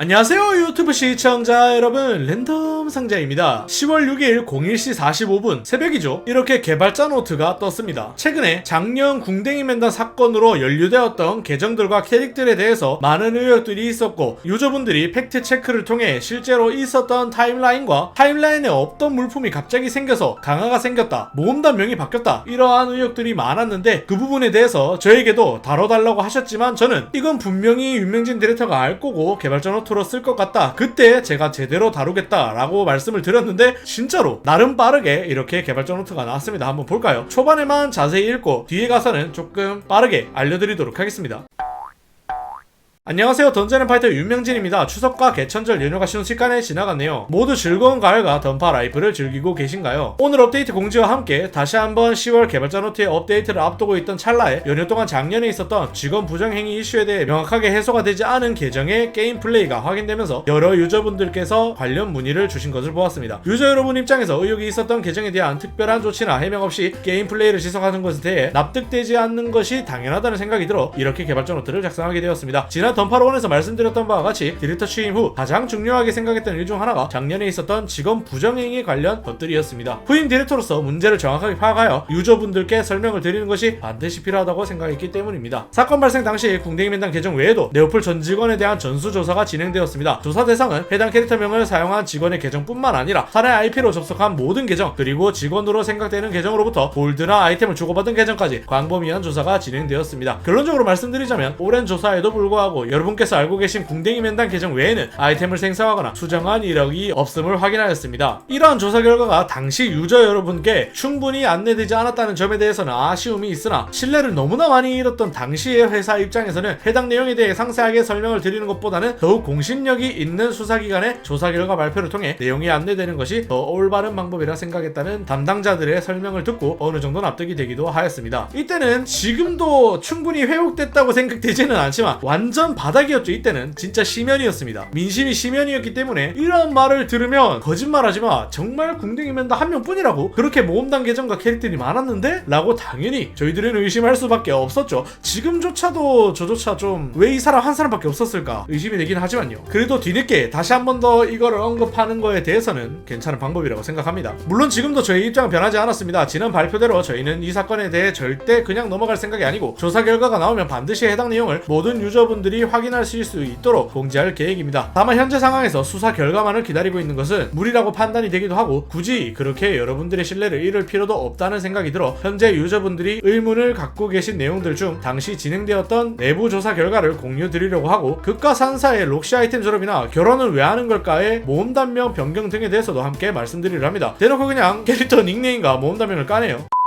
안녕하세요 유튜브 시청자 여러분. 랜덤 상자입니다. 10월 6일 01시 45분 새벽이죠. 이렇게 개발자 노트가 떴습니다. 최근에 작년 궁뎅이 맨단 사건으로 연루되었던 계정들과 캐릭들에 대해서 많은 의혹들이 있었고 유저분들이 팩트 체크를 통해 실제로 있었던 타임라인과 타임라인에 없던 물품이 갑자기 생겨서 강화가 생겼다 모험단명이 바뀌었다 이러한 의혹들이 많았는데 그 부분에 대해서 저에게도 다뤄달라고 하셨지만 저는 이건 분명히 윤명진 디렉터가 알 거고 개발자 노트 로 쓸 것 같다. 그때 제가 제대로 다루겠다라고 말씀을 드렸는데 진짜로 나름 빠르게 이렇게 개발자 노트가 나왔습니다. 한번 볼까요? 초반에만 자세히 읽고 뒤에 가서는 조금 빠르게 알려드리도록 하겠습니다 안녕하세요. 던전앤 파이터 윤명진입니다. 추석과 개천절 연휴가 순식간에 지나갔네요. 모두 즐거운 가을과 던파 라이프를 즐기고 계신가요? 오늘 업데이트 공지와 함께 다시 한번 10월 개발자 노트의 업데이트를 앞두고 있던 찰나에 연휴 동안 작년에 있었던 직원 부정행위 이슈에 대해 명확하게 해소가 되지 않은 계정의 게임 플레이가 확인되면서 여러 유저분들께서 관련 문의를 주신 것을 보았습니다. 유저 여러분 입장에서 의혹이 있었던 계정에 대한 특별한 조치나 해명 없이 게임 플레이를 지속하는 것에 대해 납득되지 않는 것이 당연하다는 생각이 들어 이렇게 개발자 노트를 작성하게 되었습니다. 지난 던파로원에서 말씀드렸던 바와 같이 디렉터 취임 후 가장 중요하게 생각했던 일 중 하나가 작년에 있었던 직원 부정행위 관련 것들이었습니다. 후임 디렉터로서 문제를 정확하게 파악하여 유저분들께 설명을 드리는 것이 반드시 필요하다고 생각했기 때문입니다. 사건 발생 당시 궁뎅이 맨당 계정 외에도 네오플 전 직원에 대한 전수조사가 진행되었습니다. 조사 대상은 해당 캐릭터명을 사용한 직원의 계정뿐만 아니라 사내 IP로 접속한 모든 계정 그리고 직원으로 생각되는 계정으로부터 골드나 아이템을 주고받은 계정까지 광범위한 조사가 진행되었습니다. 결론적으로 말씀드리자면 오랜 조사에도 불구하고 여러분께서 알고 계신 궁뎅이 맨단 계정 외에는 아이템을 생성하거나 수정한 이력이 없음을 확인하였습니다. 이러한 조사 결과가 당시 유저 여러분께 충분히 안내되지 않았다는 점에 대해서는 아쉬움이 있으나 신뢰를 너무나 많이 잃었던 당시의 회사 입장에서는 해당 내용에 대해 상세하게 설명을 드리는 것보다는 더욱 공신력이 있는 수사기관의 조사 결과 발표를 통해 내용이 안내되는 것이 더 올바른 방법이라 생각했다는 담당자들의 설명을 듣고 어느 정도 납득이 되기도 하였습니다. 이때는 지금도 충분히 회복됐다고 생각되지는 않지만 완전 바닥이었죠. 이때는 진짜 심연이었습니다. 민심이 심연이었기 때문에 이런 말을 들으면 거짓말하지 마. 정말 궁뎅이면 다한 명뿐이라고 그렇게 모험단 계정과 캐릭터들이 많았는데? 라고 당연히 저희들은 의심할 수밖에 없었죠. 지금조차도 저조차 좀 왜 이 사람 한 사람밖에 없었을까 의심이 되긴 하지만요. 그래도 뒤늦게 다시 한 번 더 이거를 언급하는 거에 대해서는 괜찮은 방법이라고 생각합니다. 물론 지금도 저희 입장은 변하지 않았습니다. 지난 발표대로 저희는 이 사건에 대해 절대 그냥 넘어갈 생각이 아니고 조사 결과가 나오면 반드시 해당 내용을 모든 유저분들이 확인하실 수 있도록 공지할 계획입니다. 다만 현재 상황에서 수사 결과만을 기다리고 있는 것은 무리라고 판단이 되기도 하고 굳이 그렇게 여러분들의 신뢰를 잃을 필요도 없다는 생각이 들어 현재 유저분들이 의문을 갖고 계신 내용들 중 당시 진행되었던 내부 조사 결과를 공유 드리려고 하고 극과 산사의 록시 아이템 졸업이나 결혼은 왜 하는 걸까의 모험단명 변경 등에 대해서도 함께 말씀드리려 합니다. 대놓고 그냥 캐릭터 닉네임과 모험단명을 까네요.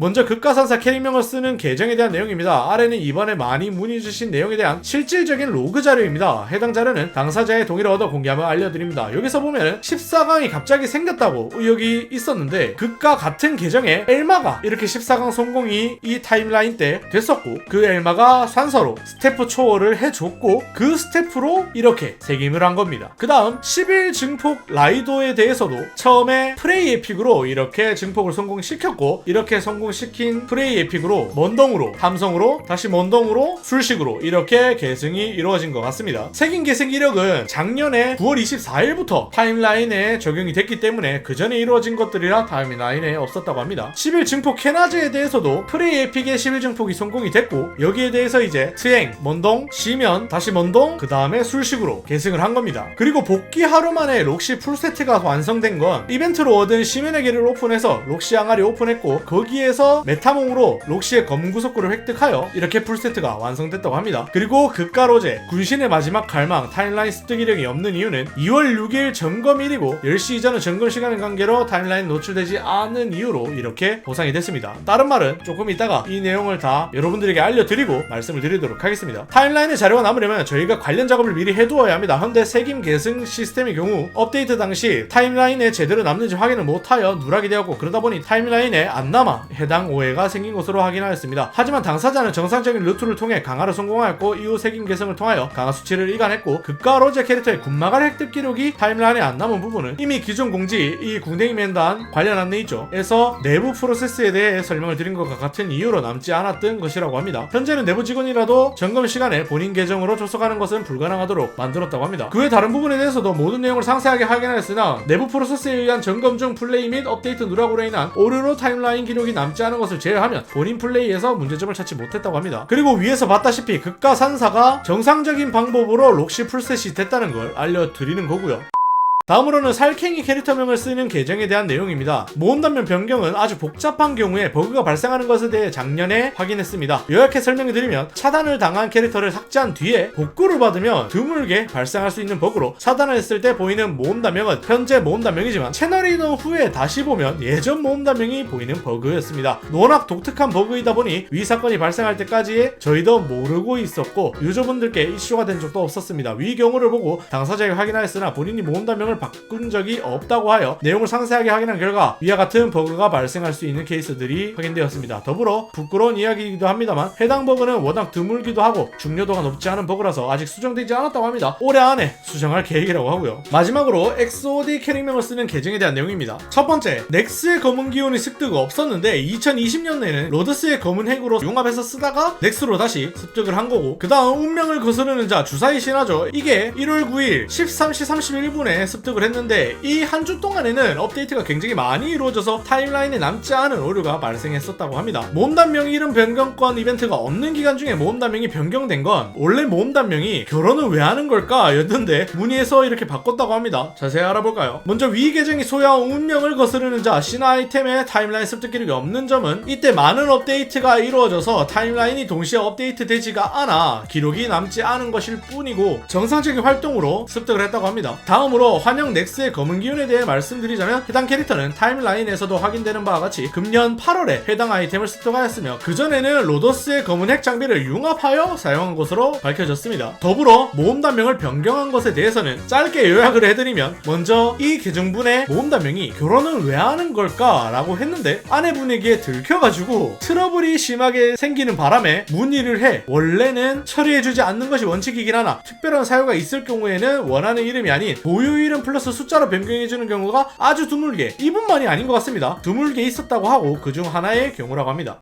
먼저 극가산사 캐릭명을 쓰는 계정에 대한 내용입니다. 아래는 이번에 많이 문의 주신 내용에 대한 실질적인 로그 자료입니다. 해당 자료는 당사자의 동의를 얻어 공개하며 알려드립니다. 여기서 보면은 14강이 갑자기 생겼다고 의혹이 있었는데 극과 같은 계정에 엘마가 이렇게 14강 성공이 이 타임라인 때 됐었고 그 엘마가 산서로 스태프 초월을 해줬고 그 스태프로 이렇게 색임을 한 겁니다. 그 다음 11 증폭 라이도에 대해서도 처음에 프레이 에픽으로 이렇게 증폭을 성공시켰고 이렇게 성공 시킨 프레이 에픽으로 먼덩으로 함성으로 다시 먼덩으로 술식으로 이렇게 계승이 이루어진 것 같습니다. 색인 계승 이력은 작년에 9월 24일부터 타임라인에 적용이 됐기 때문에 그 전에 이루어진 것들이라 타임라인에 없었다고 합니다. 11 증폭 캐나즈에 대해서도 프레이 에픽의 11 증폭이 성공이 됐고 여기에 대해서 이제 트행, 먼동, 시면, 다시 먼동, 그 다음에 술식으로 계승을 한 겁니다. 그리고 복귀 하루 만에 록시 풀세트가 완성된 건 이벤트로 얻은 시면의 길을 오픈해서 록시 항아리 오픈했고 거기에 서 메타몽으로 록시의 검은 구석구를 획득하여 이렇게 풀세트가 완성됐다고 합니다. 그리고 극가로제 군신의 마지막 갈망 타임라인 습득 이력이 없는 이유는 2월 6일 점검일이고 10시 이전은 점검 시간의 관계로 타임라인 노출되지 않은 이유로 이렇게 보상이 됐습니다. 다른 말은 조금 이따가 이 내용을 다 여러분들에게 알려드리고 말씀을 드리도록 하겠습니다. 타임라인의 자료가 남으려면 저희가 관련 작업을 미리 해두어야 합니다. 현재 색임 계승 시스템의 경우 업데이트 당시 타임라인에 제대로 남는지 확인을 못하여 누락이 되었고 그러다 보니 타임라인에 안 남아 해당 오해가 생긴 것으로 확인하였습니다. 하지만 당사자는 정상적인 루트를 통해 강화를 성공하였고 이후 색인 개성을 통하여 강화 수치를 이간했고 극과 로제 캐릭터의 군마갈 획득 기록이 타임라인에 안 남은 부분은 이미 기존 공지 이 궁뎅이 맨단 관련 안내 있죠. 에서 내부 프로세스에 대해 설명을 드린 것과 같은 이유로 남지 않았던 것이라고 합니다. 현재는 내부 직원이라도 점검 시간에 본인 계정으로 접속하는 것은 불가능하도록 만들었다고 합니다. 그 외 다른 부분에 대해서도 모든 내용을 상세하게 확인하였으나 내부 프로세스에 의한 점검 중 플레이 및 업데이트 누락으로 인한 오류로 타임라인 기록이 남지 않은 것을 제외하면 본인 플레이에서 문제점을 찾지 못했다고 합니다. 그리고 위에서 봤다시피 극과 산사가 정상적인 방법으로 록시 풀셋이 됐다는 걸 알려드리는 거고요. 다음으로는 살쾡이 캐릭터명을 쓰는 계정에 대한 내용입니다. 모음단면 변경은 아주 복잡한 경우에 버그가 발생하는 것에 대해 작년에 확인했습니다. 요약해 설명해 드리면 차단을 당한 캐릭터를 삭제한 뒤에 복구를 받으면 드물게 발생할 수 있는 버그로 차단을 했을 때 보이는 모음단명은 현재 모음단명이지만 채널 이동 후에 다시 보면 예전 모음단명이 보이는 버그였습니다. 워낙 독특한 버그이다 보니 위 사건이 발생할 때까지 저희도 모르고 있었고 유저분들께 이슈가 된 적도 없었습니다. 위 경우를 보고 당사자가 확인하였으나 본인이 모음단명을 바꾼 적이 없다고 하여 내용을 상세하게 확인한 결과 위와 같은 버그가 발생할 수 있는 케이스들이 확인되었습니다. 더불어 부끄러운 이야기이기도 합니다만 해당 버그는 워낙 드물기도 하고 중요도가 높지 않은 버그라서 아직 수정되지 않았다고 합니다. 올해 안에 수정할 계획이라고 하고요. 마지막으로 XOD 캐릭명을 쓰는 계정에 대한 내용입니다. 첫 번째, 넥스의 검은 기운이 습득 없었는데 2020년에는 로드스의 검은 핵으로 융합해서 쓰다가 넥스로 다시 습득을 한 거고 그 다음 운명을 거스르는 자 주사위 신화죠. 이게 1월 9일 13시 31분에 습득 을 했는데 이 한 주 동안에는 업데이트가 굉장히 많이 이루어져서 타임라인에 남지 않은 오류가 발생했었다고 합니다. 모험 단명 이름 변경권 이벤트가 없는 기간 중에 모험 단명이 변경된 건 원래 모험 단명이 결혼을 왜 하는 걸까 였는데 문의해서 이렇게 바꿨다고 합니다. 자세히 알아볼까요? 먼저 위 계정이 소유한 운명을 거스르는 자 신화 아이템의 타임라인 습득 기록이 없는 점은 이때 많은 업데이트가 이루어져서 타임라인이 동시에 업데이트 되지가 않아 기록이 남지 않은 것일 뿐이고 정상적인 활동으로 습득을 했다고 합니다. 다음으로 환영 넥스의 검은 기운에 대해 말씀드리자면 해당 캐릭터는 타임라인에서도 확인되는 바와 같이 금년 8월에 해당 아이템을 습득하였으며 그전에는 로더스의 검은 핵 장비를 융합하여 사용한 것으로 밝혀졌습니다. 더불어 모험 단명을 변경한 것에 대해서는 짧게 요약을 해드리면 먼저 이 계정분의 모험 단명이 결혼을 왜 하는 걸까? 라고 했는데 아내분에게 들켜가지고 트러블이 심하게 생기는 바람에 문의를 해 원래는 처리해주지 않는 것이 원칙이긴 하나 특별한 사유가 있을 경우에는 원하는 이름이 아닌 보유 이름 플러스 숫자로 변경해주는 경우가 아주 드물게 이분만이 아닌 것 같습니다. 드물게 있었다고 하고 그 중 하나의 경우라고 합니다.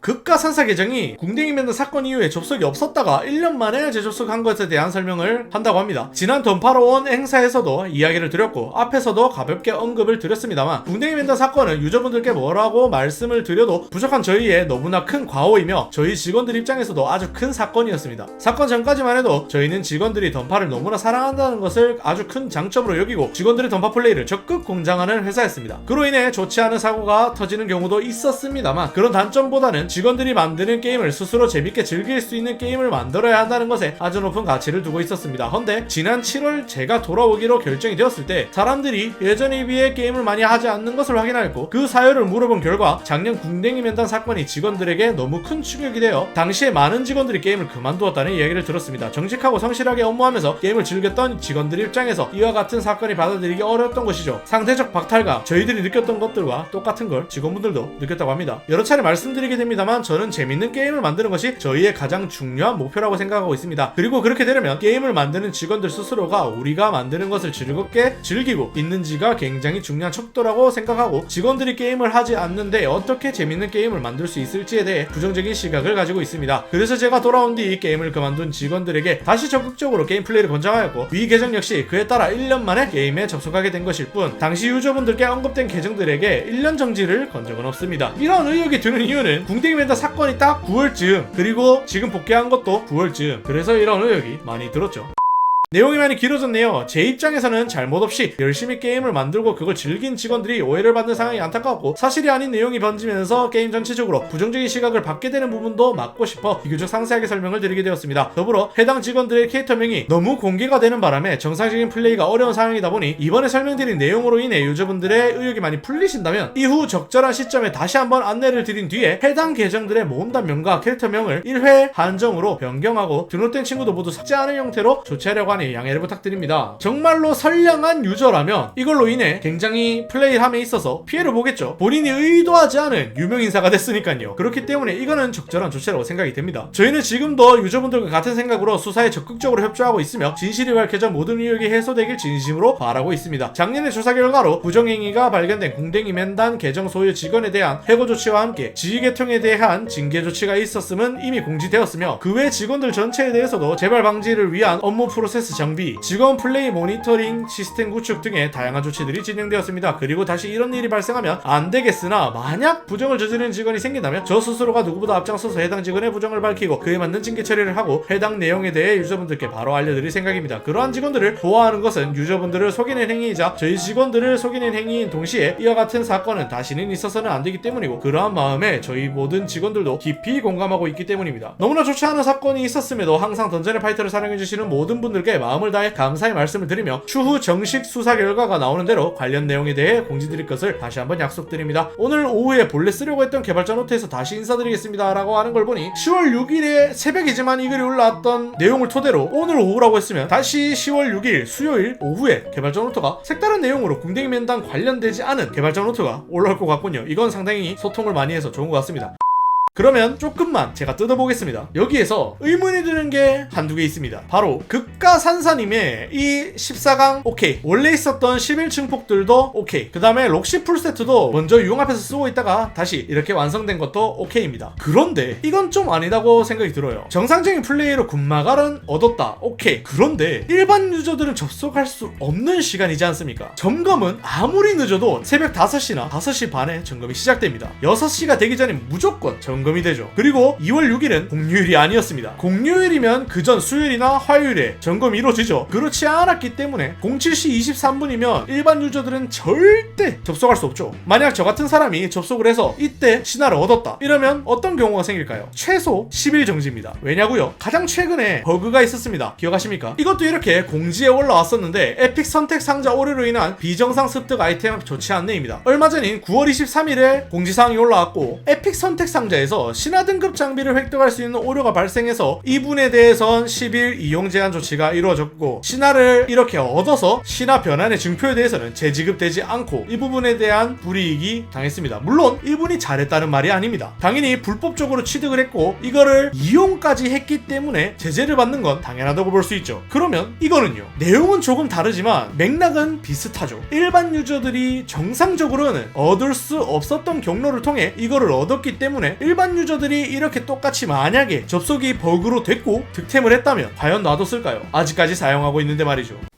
극과 산사 계정이 궁뎅이 맨날 사건 이후에 접속이 없었다가 1년 만에 재접속한 것에 대한 설명을 한다고 합니다. 지난 던파로온 행사에서도 이야기를 드렸고 앞에서도 가볍게 언급을 드렸습니다만 궁뎅이 맨날 사건은 유저분들께 뭐라고 말씀을 드려도 부족한 저희의 너무나 큰 과오이며 저희 직원들 입장에서도 아주 큰 사건이었습니다. 사건 전까지만 해도 저희는 직원들이 던파를 너무나 사랑한다는 것을 아주 큰 장점으로 여기고 직원들의 던파 플레이를 적극 공장하는 회사였습니다. 그로 인해 좋지 않은 사고가 터지는 경우도 있었습니다만 그런 단점보다는 직원들이 만드는 게임을 스스로 재밌게 즐길 수 있는 게임을 만들어야 한다는 것에 아주 높은 가치를 두고 있었습니다. 헌데 지난 7월 제가 돌아오기로 결정이 되었을 때 사람들이 예전에 비해 게임을 많이 하지 않는 것을 확인하였고 그 사유를 물어본 결과 작년 궁뎅이 면단 사건이 직원들에게 너무 큰 충격이 되어 당시에 많은 직원들이 게임을 그만두었다는 이야기를 들었습니다. 정직하고 성실하게 업무하면서 게임을 즐겼던 직원들 입장에서 이와 같은 사건이 받아들이기 어려웠던 것이죠. 상대적 박탈감 저희들이 느꼈던 것들과 똑같은 걸 직원분들도 느꼈다고 합니다. 여러 차례 말씀드리게 됩니다. 합니다만 저는 재밌는 게임을 만드는 것이 저희의 가장 중요한 목표라고 생각하고 있습니다. 그리고 그렇게 되려면 게임을 만드는 직원들 스스로가 우리가 만드는 것을 즐겁게 즐기고 있는지가 굉장히 중요한 척도라고 생각하고 직원들이 게임을 하지 않는데 어떻게 재밌는 게임을 만들 수 있을지에 대해 부정적인 시각을 가지고 있습니다. 그래서 제가 돌아온 뒤 게임을 그만둔 직원들에게 다시 적극적으로 게임 플레이를 권장하였고 위 계정 역시 그에 따라 1년 만에 게임에 접속하게 된 것일 뿐 당시 유저분들께 언급된 계정들에게 1년 정지를 건 적은 없습니다. 이런 의혹이 드는 이유는 궁 밴드 사건이 딱 9월쯤 그리고 지금 복귀한 것도 9월쯤 그래서 이런 의혹이 많이 들었죠. 내용이 많이 길어졌네요. 제 입장에서는 잘못 없이 열심히 게임을 만들고 그걸 즐긴 직원들이 오해를 받는 상황이 안타까웠고 사실이 아닌 내용이 번지면서 게임 전체적으로 부정적인 시각을 받게 되는 부분도 막고 싶어 비교적 상세하게 설명을 드리게 되었습니다. 더불어 해당 직원들의 캐릭터명이 너무 공개가 되는 바람에 정상적인 플레이가 어려운 상황이다 보니 이번에 설명드린 내용으로 인해 유저분들의 의욕이 많이 풀리신다면 이후 적절한 시점에 다시 한번 안내를 드린 뒤에 해당 계정들의 모음단명과 캐릭터명을 1회 한정으로 변경하고 등록된 친구도 모두 삭제하는 형태로 조치하려고 하는 많이 양해를 부탁드립니다. 정말로 선량한 유저라면 이걸로 인해 굉장히 플레이함에 있어서 피해를 보겠죠. 본인이 의도하지 않은 유명 인사가 됐으니까요. 그렇기 때문에 이거는 적절한 조치라고 생각이 됩니다. 저희는 지금도 유저분들과 같은 생각으로 수사에 적극적으로 협조하고 있으며 진실이 밝혀져 모든 의혹이 해소되길 진심으로 바라고 있습니다. 작년의 조사 결과로 부정행위가 발견된 공댕이 맨단 계정 소유 직원에 대한 해고 조치와 함께 지휘계통에 대한 징계 조치가 있었음은 이미 공지되었으며 그 외 직원들 전체에 대해서도 재발 방지를 위한 업무 프로세스 정비, 직원 플레이 모니터링 시스템 구축 등의 다양한 조치들이 진행되었습니다. 그리고 다시 이런 일이 발생하면 안 되겠으나 만약 부정을 저지르는 직원이 생긴다면 저 스스로가 누구보다 앞장서서 해당 직원의 부정을 밝히고 그에 맞는 징계 처리를 하고 해당 내용에 대해 유저분들께 바로 알려드릴 생각입니다. 그러한 직원들을 보호하는 것은 유저분들을 속이는 행위이자 저희 직원들을 속이는 행위인 동시에 이와 같은 사건은 다시는 있어서는 안 되기 때문이고 그러한 마음에 저희 모든 직원들도 깊이 공감하고 있기 때문입니다. 너무나 좋지 않은 사건이 있었음에도 항상 던전의 파이터를 사랑해주시는 모든 분들께 마음을 다해 감사의 말씀을 드리며 추후 정식 수사 결과가 나오는 대로 관련 내용에 대해 공지드릴 것을 다시 한번 약속드립니다. 오늘 오후에 본래 쓰려고 했던 개발자 노트에서 다시 인사드리겠습니다 라고 하는 걸 보니 10월 6일에 새벽이지만 이 글이 올라왔던 내용을 토대로 오늘 오후라고 했으면 다시 10월 6일 수요일 오후에 개발자 노트가 색다른 내용으로 궁뎅이 면담 관련되지 않은 개발자 노트가 올라올 것 같군요. 이건 상당히 소통을 많이 해서 좋은 것 같습니다. 그러면 조금만 제가 뜯어보겠습니다. 여기에서 의문이 드는 게 한두 개 있습니다. 바로 극가산사님의 이 14강 오케이. 원래 있었던 11층 폭들도 오케이. 그 다음에 록시 풀세트도 먼저 앞에서 쓰고 있다가 다시 이렇게 완성된 것도 오케이입니다. 그런데 이건 좀 아니다고 생각이 들어요. 정상적인 플레이로 군마갈은 얻었다. 오케이. 그런데 일반 유저들은 접속할 수 없는 시간이지 않습니까? 점검은 아무리 늦어도 새벽 5시나 5시 반에 점검이 시작됩니다. 6시가 되기 전에 무조건 점검 이 되죠. 그리고 2월 6일은 공휴일이 아니었습니다. 공휴일이면 그전 수요일이나 화요일에 점검이 이루어지죠. 그렇지 않았기 때문에 07시 23분이면 일반 유저들은 절대 접속할 수 없죠. 만약 저 같은 사람이 접속을 해서 이때 신화를 얻었다. 이러면 어떤 경우가 생길까요? 최소 10일 정지입니다. 왜냐고요? 가장 최근에 버그가 있었습니다. 기억하십니까? 이것도 이렇게 공지에 올라왔었는데 에픽 선택 상자 오류로 인한 비정상 습득 아이템 조치 안내입니다. 얼마 전인 9월 23일에 공지사항이 올라왔고 에픽 선택 상자에서 신화 등급 장비를 획득할 수 있는 오류가 발생해서 이분에 대해선 10일 이용 제한 조치가 이루어졌고 신화를 이렇게 얻어서 신화 변환의 증표에 대해서는 재지급되지 않고 이 부분에 대한 불이익이 당했습니다. 물론 이분이 잘했다는 말이 아닙니다. 당연히 불법적으로 취득을 했고 이거를 이용까지 했기 때문에 제재를 받는 건 당연하다고 볼 수 있죠. 그러면 이거는요. 내용은 조금 다르지만 맥락은 비슷하죠. 일반 유저들이 정상적으로는 얻을 수 없었던 경로를 통해 이거를 얻었기 때문에 일반 유저들이 이렇게 똑같이 만약에 접속이 버그로 됐고 득템을 했다면 과연 놔뒀을까요? 아직까지 사용하고 있는데 말이죠.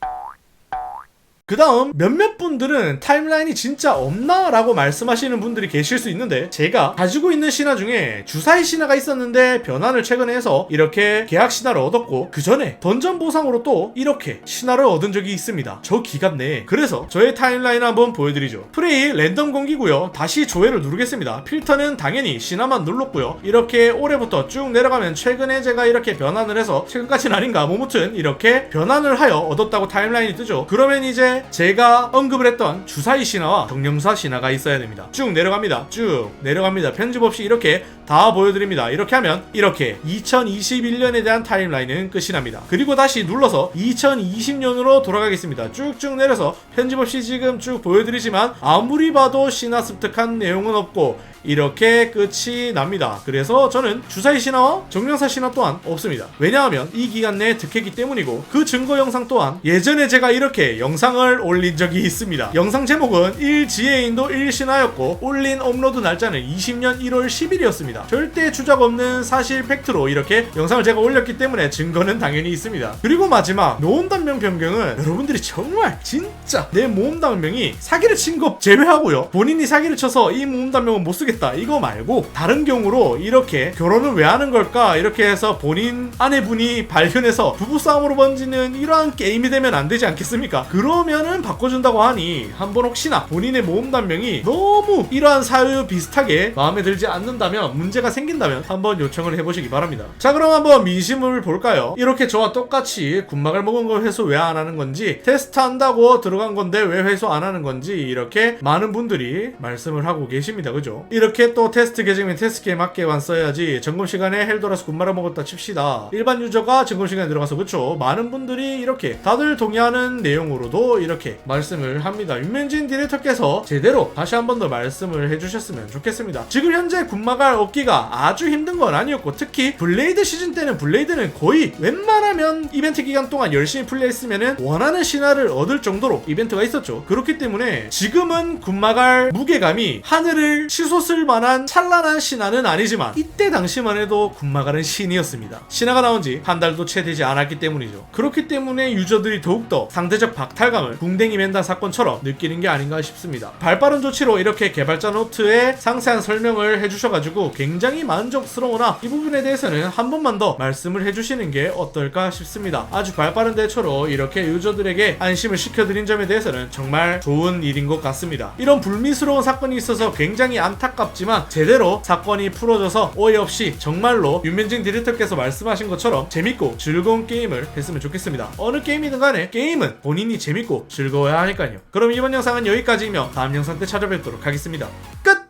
그 다음 몇몇 분들은 타임라인이 진짜 없나? 라고 말씀하시는 분들이 계실 수 있는데 제가 가지고 있는 신화 중에 주사위 신화가 있었는데 변환을 최근에 해서 이렇게 계약 신화를 얻었고 그 전에 던전 보상으로 또 이렇게 신화를 얻은 적이 있습니다. 저 내에 그래서 저의 타임라인 한번 보여드리죠. 프레이 랜덤 공기고요. 다시 조회를 누르겠습니다. 필터는 당연히 신화만 눌렀고요. 이렇게 올해부터 쭉 내려가면 최근에 제가 이렇게 변환을 해서 최근까지는 아닌가 뭐무튼 이렇게 변환을 하여 얻었다고 타임라인이 뜨죠. 그러면 이제 제가 언급을 했던 주사위 신화와 정령사 신화가 있어야 됩니다. 쭉 내려갑니다. 쭉 내려갑니다. 편집 없이 이렇게 다 보여드립니다. 이렇게 하면 이렇게 2021년에 대한 타임라인은 끝이 납니다. 그리고 다시 눌러서 2020년으로 돌아가겠습니다. 쭉쭉 내려서 편집 없이 지금 쭉 보여드리지만 아무리 봐도 신화 습득한 내용은 없고 이렇게 끝이 납니다. 그래서 저는 주사위 신화와 정령사 신화 또한 없습니다. 왜냐하면 이 기간 내에 득했기 때문이고 그 증거 영상 또한 예전에 제가 이렇게 영상을 올린 적이 있습니다. 영상 제목은 1지혜인도 1신화였고 올린 업로드 날짜는 20년 1월 10일이었습니다. 절대 주작 없는 사실 팩트로 이렇게 영상을 제가 올렸기 때문에 증거는 당연히 있습니다. 그리고 마지막 노원 단명 변경은 여러분들이 정말 진짜 내 모험 단명이 사기를 친거 제외하고요. 본인이 사기를 쳐서 이 모험 단명은 못 쓰 겠다 이거 말고 다른 경우로 이렇게 결혼을 왜 하는 걸까 이렇게 해서 본인 아내분이 발견해서 부부싸움으로 번지는 이러한 게임이 되면 안 되지 않겠습니까? 그러면은 바꿔준다고 하니 한번 혹시나 본인의 모험 단명이 너무 이러한 사유 비슷하게 마음에 들지 않는다면 문제가 생긴다면 한번 요청을 해보시기 바랍니다. 자 그럼 한번 민심을 볼까요? 이렇게 저와 똑같이 군막을 먹은 거 회수 왜 안 하는 건지 테스트 한다고 들어간 건데 왜 회수 안 하는 건지 이렇게 많은 분들이 말씀을 하고 계십니다. 그죠? 이렇게 또 테스트 계정이면 테스트 게임 맞게만 써야지 점검 시간에 헬 돌아서 군 말아 먹었다 칩시다. 일반 유저가 점검 시간에 들어가서 그쵸? 많은 분들이 이렇게 다들 동의하는 내용으로도 이렇게 말씀을 합니다. 윤명진 디렉터께서 제대로 다시 한 번 더 말씀을 해주셨으면 좋겠습니다. 지금 현재 군마갈 얻기가 아주 힘든 건 아니었고 특히 블레이드 시즌 때는 블레이드는 거의 웬만하면 이벤트 기간 동안 열심히 플레이했으면 원하는 신화를 얻을 정도로 이벤트가 있었죠. 그렇기 때문에 지금은 군마갈 무게감이 하늘을 치솟을 만한 찬란한 신화는 아니지만 이때 당시만 해도 군마갈은 신이었습니다. 신화가 나온 지 한 달도 채 되지 않았기 때문이죠. 그렇기 때문에 유저들이 더욱더 상대적 박탈감을 궁뎅이 맨다 사건처럼 느끼는 게 아닌가 싶습니다. 발빠른 조치로 이렇게 개발자 노트에 상세한 설명을 해주셔가지고 굉장히 만족스러우나 이 부분에 대해서는 한 번만 더 말씀을 해주시는 게 어떨까 싶습니다. 아주 발빠른 대처로 이렇게 유저들에게 안심을 시켜드린 점에 대해서는 정말 좋은 일인 것 같습니다. 이런 불미스러운 사건이 있어서 굉장히 안타깝 지만 제대로 사건이 풀어져서 오해 없이 정말로 윤면진 디렉터께서 말씀하신 것처럼 재밌고 즐거운 게임을 했으면 좋겠습니다. 어느 게임이든 간에 게임은 본인이 재밌고 즐거워야 하니까요. 그럼 이번 영상은 여기까지이며 다음 영상 때 찾아뵙도록 하겠습니다. 끝!